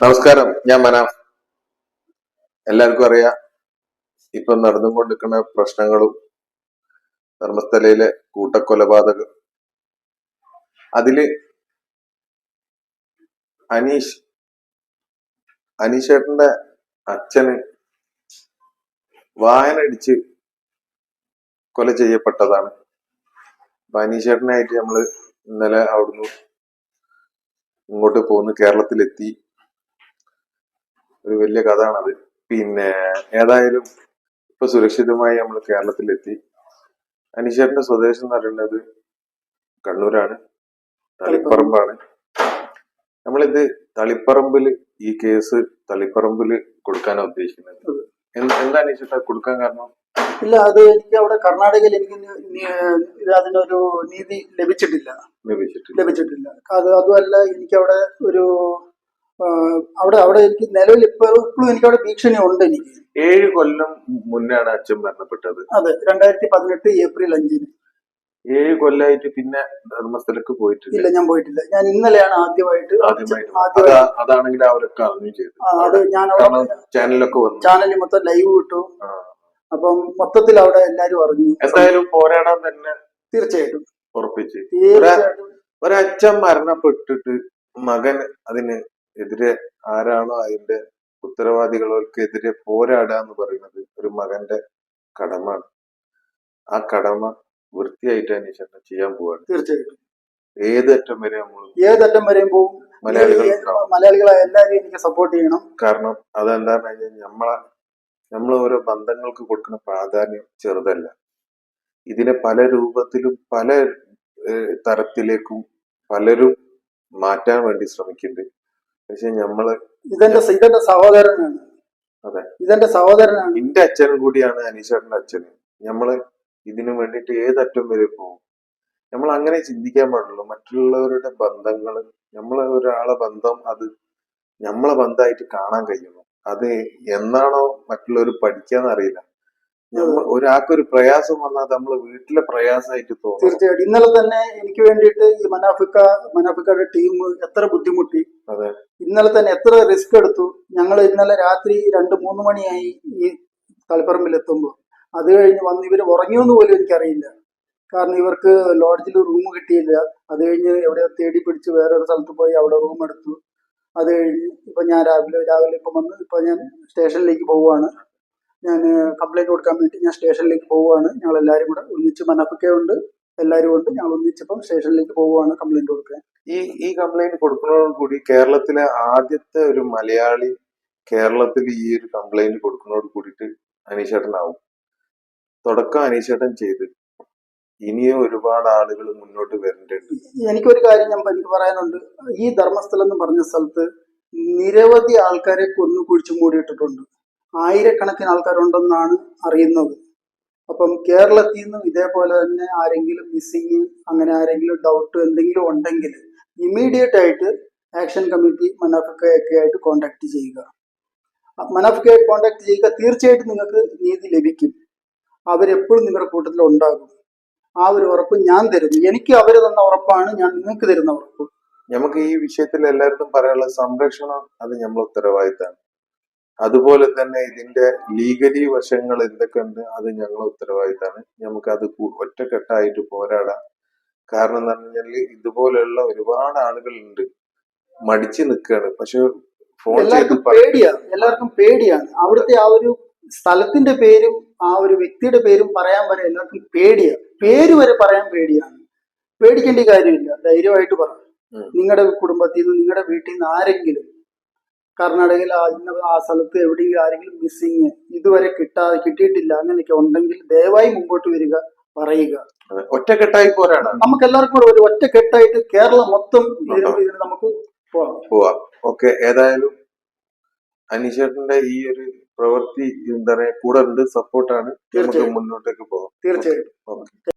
നമസ്കാരം ഞാൻ മനാഫ്. എല്ലാവർക്കും അറിയാം ഇപ്പം നടന്നുകൊണ്ടിരിക്കുന്ന പ്രശ്നങ്ങളും ധർമ്മസ്ഥലയിലെ കൂട്ടക്കൊലപാതകം. അതിൽ അനീഷ് അനീഷേട്ടന്റെ അച്ഛന് വായനടിച്ച് കൊല ചെയ്യപ്പെട്ടതാണ്. അപ്പൊ അനീഷേട്ടനായിട്ട് നമ്മൾ ഇന്നലെ അവിടുന്ന് ഇങ്ങോട്ട് പോന്ന് കേരളത്തിലെത്തി. ഒരു വലിയ കഥയാണത്. പിന്നെ ഏതായാലും ഇപ്പൊ സുരക്ഷിതമായി നമ്മൾ കേരളത്തിലെത്തി. അനീഷേട്ടന്റെ സ്വദേശം എന്ന് പറയുന്നത് കണ്ണൂരാണ്. തളിപ്പറമ്പാണ്. നമ്മളിത് തളിപ്പറമ്പിൽ ഈ കേസ് തളിപ്പറമ്പിൽ കൊടുക്കാനാണ് ഉദ്ദേശിക്കുന്നത്. എന്ത് അനിശ്ചിട്ട കൊടുക്കാൻ കാരണം? ഇല്ല അത് എനിക്ക് അവിടെ കർണാടകയിൽ എനിക്ക് അതിനൊരു നീതി ലഭിച്ചിട്ടില്ല. ലഭിച്ചിട്ടില്ല. ലഭിച്ചിട്ടില്ല. അത് അതുമല്ല എനിക്ക് അവിടെ ഒരു അവിടെ അവിടെ എനിക്ക് നിലവിൽ ഇപ്പൊ ഇപ്പോഴും എനിക്ക് അവിടെ ഭീഷണി ഉണ്ട് എനിക്ക്. ഏഴ് കൊല്ലം മുന്നാണ് അച്ഛൻ മരണപ്പെട്ടത്. അതെ രണ്ടായിരത്തി പതിനെട്ട് ഏപ്രിൽ അഞ്ചിന്. ഏഴ് കൊല്ലായിട്ട് പിന്നെ ധർമ്മസ്ഥലക്ക് പോയിട്ടില്ല. ഇല്ല ഞാൻ പോയിട്ടില്ല. ഞാൻ ഇന്നലെയാണ് ആദ്യമായിട്ട് ആദ്യമായിട്ട് ആദ്യമായിട്ട് അതാ അതാണെങ്കിൽ അവരൊക്കെ അറിഞ്ഞു ചെയ്തു. അത് ഞാൻ ചാനലൊക്കെ വന്നു. ചാനലിൽ മൊത്തം ലൈവ് കിട്ടു. അപ്പം മൊത്തത്തിൽ അവിടെ എല്ലാരും അറിഞ്ഞു. എന്തായാലും പോരാടാൻ തന്നെ തീർച്ചയായിട്ടും. ഉറപ്പിച്ച്. ഒരച്ഛൻ മരണപ്പെട്ടിട്ട് മകൻ അതിന് എതിരെ ആരാണോ അതിന്റെ ഉത്തരവാദികൾക്കെതിരെ പോരാടുക എന്ന് പറയുന്നത് ഒരു മകന്റെ കടമാണ് ആ കടമ വൃത്തിയായിട്ട് അന്വേഷണം ചെയ്യാൻ പോവാണ്. തീർച്ചയായിട്ടും. ഏതറ്റം വരെ നമ്മൾ ഏതറ്റം വരെയും പോകും. മലയാളികൾ. മലയാളികളെ എല്ലാവരും എനിക്ക് സപ്പോർട്ട് ചെയ്യണം. കാരണം അതെന്താന്ന് കഴിഞ്ഞാൽ നമ്മളെ നമ്മൾ ഓരോ ബന്ധങ്ങൾക്ക് കൊടുക്കുന്ന പ്രാധാന്യം ചെറുതല്ല. ഇതിനെ പല രൂപത്തിലും പല തരത്തിലേക്കും പലരും മാറ്റാൻ വേണ്ടി ശ്രമിക്കുന്നുണ്ട്. പക്ഷെ നമ്മൾ ഇതെന്റെ ഇതെന്റെ സഹോദരനാണ്. അതെ. ഇതെന്റെ സഹോദരനാണ്. എന്റെ അച്ഛൻ കൂടിയാണ് അനീഷേട്ടന്റെ അച്ഛൻ നമ്മൾ ഇതിനു വേണ്ടിട്ട് ഏതറ്റം വരെ പോകും? നമ്മൾ അങ്ങനെ ചിന്തിക്കാൻ പാടുള്ളൂ. മറ്റുള്ളവരുടെ ബന്ധങ്ങൾ നമ്മളെ ഒരാളെ ബന്ധം അത് നമ്മളെ ബന്ധമായിട്ട് കാണാൻ കഴിയുന്നു. അത് എന്നാണോ മറ്റുള്ളവർ പഠിക്കാന്ന് അറിയില്ല. ഒരാൾക്കൊരു പ്രയാസം വന്നാൽ നമ്മൾ വീട്ടിലെ പ്രയാസമായിട്ട് തോന്നും. തീർച്ചയായിട്ടും. ഇന്നലെ തന്നെ എനിക്ക് വേണ്ടിയിട്ട് ഈ മനാഫിക്ക മനാഫിക്കയുടെ ടീം എത്ര ബുദ്ധിമുട്ടി. അതെ. ഇന്നലെ തന്നെ എത്ര റിസ്ക് എടുത്തു? ഞങ്ങൾ ഇന്നലെ രാത്രി രണ്ട് മൂന്ന് മണിയായി ഈ തളിപ്പറമ്പിൽ എത്തുമ്പോൾ അത് കഴിഞ്ഞ് വന്ന് ഇവർ ഉറങ്ങിയോന്ന് പോലും എനിക്കറിയില്ല. കാരണം ഇവർക്ക് ലോഡ്ജിൽ റൂം കിട്ടിയില്ല. അത് കഴിഞ്ഞ് എവിടെ തേടി പിടിച്ച് വേറൊരു സ്ഥലത്ത് പോയി അവിടെ റൂം എടുത്തു. അത് കഴിഞ്ഞ് ഇപ്പം ഞാൻ രാവിലെ രാവിലെ ഇപ്പം വന്ന് ഇപ്പം ഞാൻ സ്റ്റേഷനിലേക്ക് പോവുകയാണ്. ഞാൻ കംപ്ലൈന്റ് കൊടുക്കാൻ വേണ്ടി ഞാൻ സ്റ്റേഷനിലേക്ക് പോവുകയാണ്. ഞങ്ങൾ എല്ലാവരും കൂടെ ഒന്നിച്ച് മനാഫിക്കയുണ്ട് എല്ലാവരും ഉണ്ട്. ഞങ്ങൾ ഒന്നിച്ചപ്പം സ്റ്റേഷനിലേക്ക് പോവുകയാണ് കംപ്ലൈന്റ് കൊടുക്കാൻ. ഈ ഈ കംപ്ലൈന്റ് കൊടുക്കുന്നതോടു കൂടി കേരളത്തിലെ ആദ്യത്തെ ഒരു മലയാളി കേരളത്തിൽ ഈ ഒരു കംപ്ലൈന്റ് കൊടുക്കുന്നതോട് കൂടിയിട്ട് അനീഷേട്ടനാവും. തുടക്കം അനീഷേട്ടൻ ചെയ്ത്. ഇനിയും ഒരുപാട് ആളുകൾ മുന്നോട്ട് വരേണ്ടതുണ്ട്. എനിക്കൊരു കാര്യം ഞാൻ എനിക്ക് പറയാനുണ്ട്. ഈ ധർമ്മസ്ഥലം എന്ന് പറഞ്ഞ സ്ഥലത്ത് നിരവധി ആൾക്കാരെ കൊന്നു കുഴിച്ചു മൂടിയിട്ടിട്ടുണ്ട്. ആയിരക്കണക്കിന് ആൾക്കാരുണ്ടെന്നാണ് അറിയുന്നത്. അപ്പം കേരളത്തിൽ നിന്നും ഇതേപോലെ തന്നെ ആരെങ്കിലും മിസ്സിങ് അങ്ങനെ ആരെങ്കിലും ഡൗട്ട് എന്തെങ്കിലും ഉണ്ടെങ്കിൽ ഇമ്മീഡിയറ്റ് ആയിട്ട് ആക്ഷൻ കമ്മിറ്റി മനാഫിക്കയൊക്കെ ആയിട്ട് കോണ്ടാക്ട് ചെയ്യുക. മനാഫിക്കയായിട്ട് കോണ്ടാക്ട് ചെയ്യുക തീർച്ചയായിട്ടും നിങ്ങൾക്ക് നീതി ലഭിക്കും. അവരെപ്പോഴും നിങ്ങളുടെ കൂട്ടത്തിൽ ഉണ്ടാകും. ആ ഒരു ഉറപ്പ് ഞാൻ തരുന്നു. എനിക്ക് അവർ തന്ന ഉറപ്പാണ് ഞാൻ നിങ്ങൾക്ക് തരുന്ന ഉറപ്പ്. നമുക്ക് ഈ വിഷയത്തിൽ എല്ലാവർക്കും പറയാനുള്ള സംരക്ഷണം അത് നമ്മൾ ഉത്തരവാദിത്തമാണ്. അതുപോലെ തന്നെ ഇതിന്റെ ലീഗലി വശങ്ങൾ എന്തൊക്കെയുണ്ട് അത് ഞങ്ങളെ ഉത്തരവാദിത്തമാണ്. നമുക്ക് അത് ഒറ്റക്കെട്ടായിട്ട് പോരാടാം. കാരണം എന്ന് പറഞ്ഞാൽ ഇതുപോലെയുള്ള ഒരുപാട് ആളുകളുണ്ട്. മടിച്ചു നിൽക്കുകയാണ് പക്ഷെ ഫോൺ എല്ലാവർക്കും പേടിയാണ്. എല്ലാവർക്കും പേടിയാണ്. അവിടുത്തെ ആ ഒരു സ്ഥലത്തിന്റെ പേരും ആ ഒരു വ്യക്തിയുടെ പേരും പറയാൻ വരെ എല്ലാവർക്കും പേടിയാണ്. പേര് വരെ പറയാൻ പേടിയാണ്. പേടിക്കേണ്ട കാര്യമില്ല. ധൈര്യമായിട്ട് പറ. നിങ്ങളുടെ കുടുംബത്തിൽ നിന്ന് നിങ്ങളുടെ വീട്ടിൽ നിന്ന് ആരെങ്കിലും കർണാടകയിൽ ഇന്ന ആ സ്ഥലത്ത് എവിടെയെങ്കിലും ആരെങ്കിലും മിസ്സിങ് ഇതുവരെ കിട്ടാ കിട്ടിയിട്ടില്ല അങ്ങനെയൊക്കെ ഉണ്ടെങ്കിൽ ദയവായി മുമ്പോട്ട് വരിക. പറയുക. ഒറ്റക്കെട്ടായി പോരാടാം. നമുക്ക് എല്ലാവർക്കും കൂടെ ഒരു ഒറ്റക്കെട്ടായിട്ട് കേരളം മൊത്തം ഇതിന് നമുക്ക് പോവാം. ഓക്കെ ഏതായാലും അനീഷേട്ടന്റെ ഈ ഒരു പ്രവൃത്തി എന്താ പറയാ കൂടെ ഉണ്ട് സപ്പോർട്ടാണ്. നമുക്ക്. മുന്നോട്ടേക്ക് പോകാം. തീർച്ചയായിട്ടും